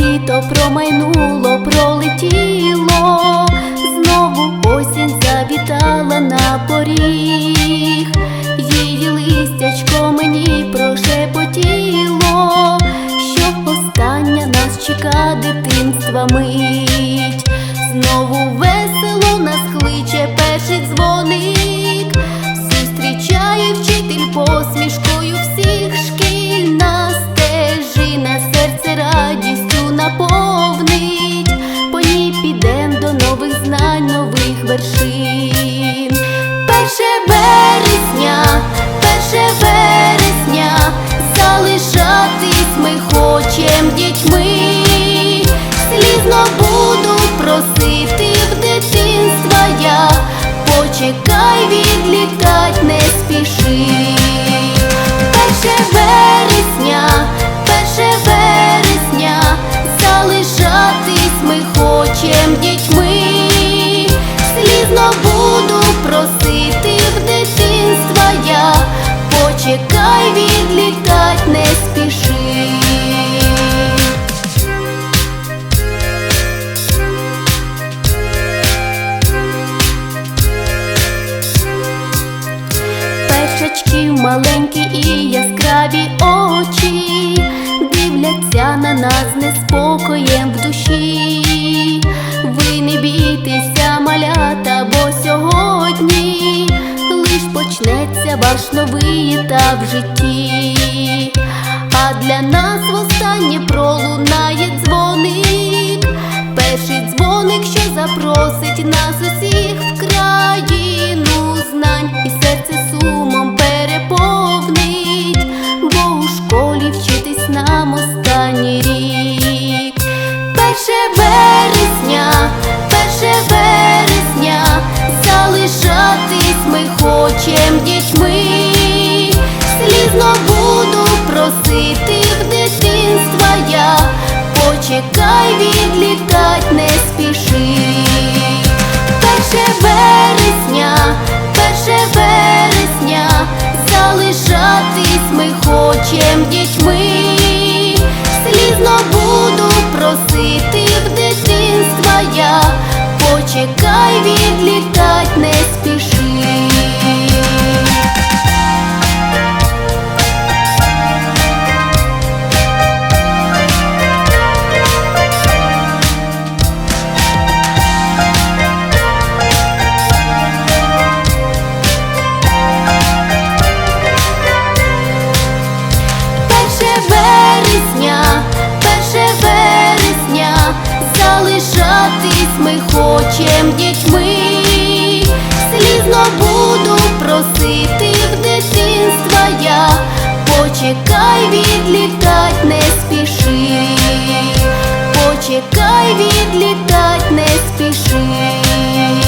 Літо промайнуло, пролетіло, знову осінь завітала на поріг, її листячко мені прошепотіло, що остання нас чека дитинства мить, знову почекай, відлітать не спіши. Перше вересня, перше вересня, залишатись ми хочем дітьми. Слізно буду просити в дитинства я, почекай, відлітать не спіши. Маленькі і яскраві очі дивляться на нас неспокоєм в душі. Ви не бійтеся, малята, бо сьогодні лиш почнеться ваш новий етап в житті. А для нас востаннє пролунає дзвоник, перший дзвоник, що запросить нас усіх в відлітать не спіши. Перше вересня, перше вересня, залишатись ми хочем дітьми. плачем дітьми, слізно буду просити в дитинства я, почекай, відлітать, не спіши, почекай, відлітать, не спіши.